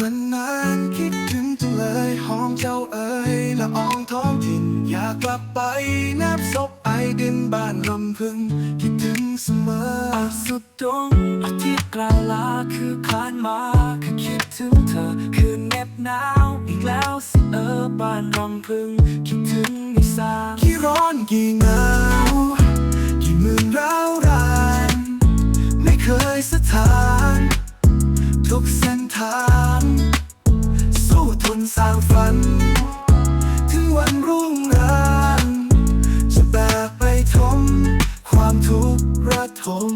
มันนั้นคิดถึงจังเลยหอมเจ้าเอ๋ยละอองท้องถิ่น อยากกลับไปแนบศพไอดินบ้านลำพึง คิดถึงเสมออาสุดตรงอาทิตย์กลาลาคือผ่านมาคือคิดถึงเธอ คือเน็บหนาวอีกแล้วสิเออบ้านลำพึง คิดถึงในสากี่ร้อนกี่หนาวกี่มื่นร้าวรานไม่เคยสถาน ทนสร้างฝัน ถึงวันรุ่งเรืองจะแบกไปทม ความทุกข์ระทม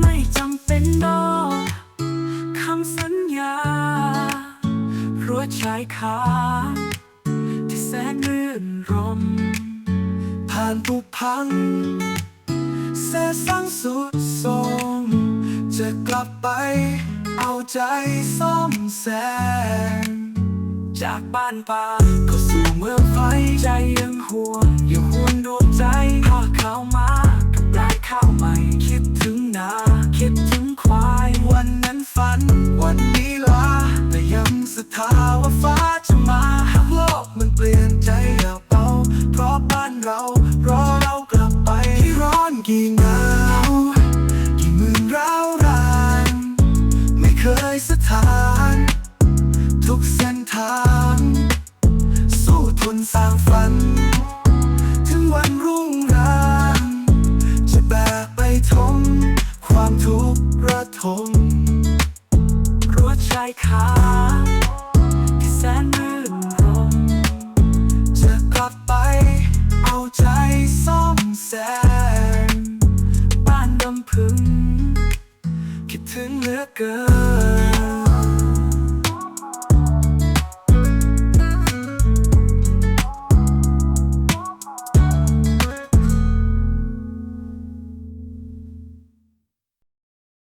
ไม่จำเป็นดอกคำสัญญารั้วชายคาที่แสนรื่นรม ผ่านปุพังเสสังสุดโทรมจะกลับไป เอาใจซ่อมแซมจากบ้านป่าเข้าสู่เมืองไฟใจยังห่วงยังห่วงดวงใจพาเข้ามากับรายข้าวใหม่คิดถึงนา คิดถึงควายวันนั้นฝัน วันนี้ลาแต่ยังศรัทธาว่าฟ้าจะมาหากโลกมันเปลี่ยนใจอย่าเบาเพราะบ้านเรารอเรากลับไปที่ร้อนกี่นา สถาน ทุกเส้นทาง สู้ทนสร้างฝัน ถึงวันรุ่งรืองจะแบกไปทมความทุกข์ระทมรั้วชายคาที่แสนรื่นรมจะกลับไปเอาใจซ่อมแซมบ้านลำพึงคิดถึงเหลือเกิน